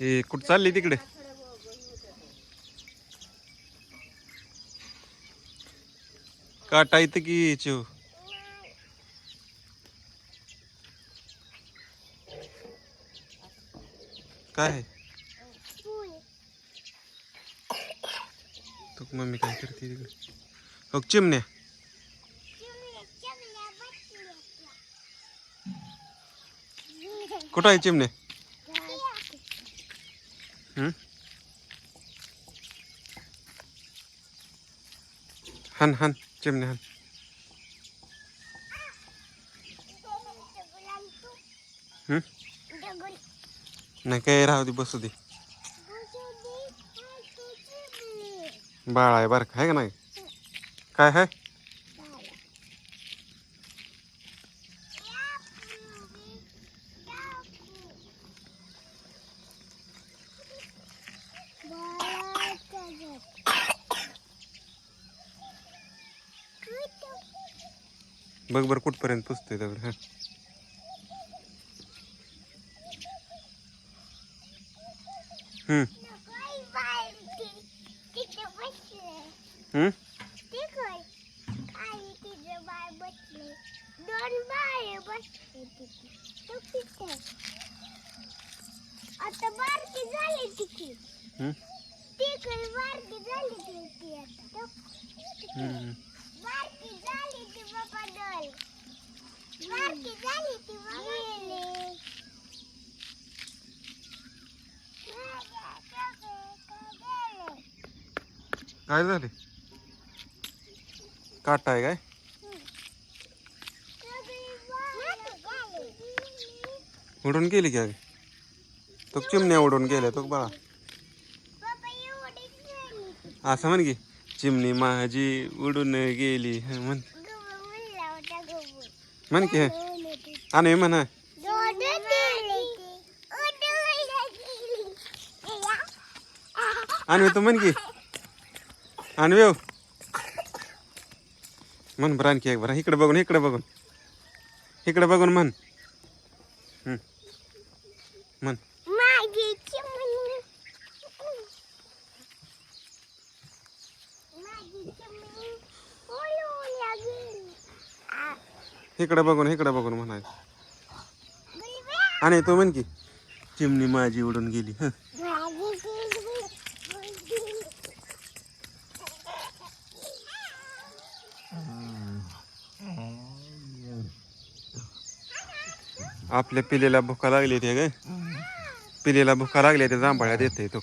हे कुठं चालली तिकडे? काटा इथं की चिव काय? आहे? मम्मी काय करते तिकडे? हो चिमण्या. कुठं आहे चिमण्या? हान हान चिमण्या हान. नाही काही राहू दे बसू दे. बाळ आहे बरं काय आहे का नाही? काय आहे? बघ बरं कुठपर्यंत पुसतोय दगड हा. आता बारकी झाली तिची बारकी झाली आता हम्म बारकी झाली ती बाबा डोल बारकी झाली ती बाबा गेली काय झाले? काटा आहे काय? उडून गेली की? तो चिमण्या उडून गेल्या तो बाळा. असं म्हण की चिमणी माझी उडून गेली म्हण. म्हण की. हं. आणि म्हणा. आणि तू म्हण की. आणि येऊ हो. म्हण बरं आणखी एक बरं. इकडे बघून इकडे बघून. इकडे बघून म्हण. म्हण माझी चिमणी माझी चिमणी उडून गेली आ, इकडे बघून इकडे बघून म्हणायचं. आणि तो म्हण की चिमणी माझी उडून गेली हं. आपल्या पिलेला भुका लागली ते ग. पिलेला भुका लागल्या ते जांभळ्या देते तो.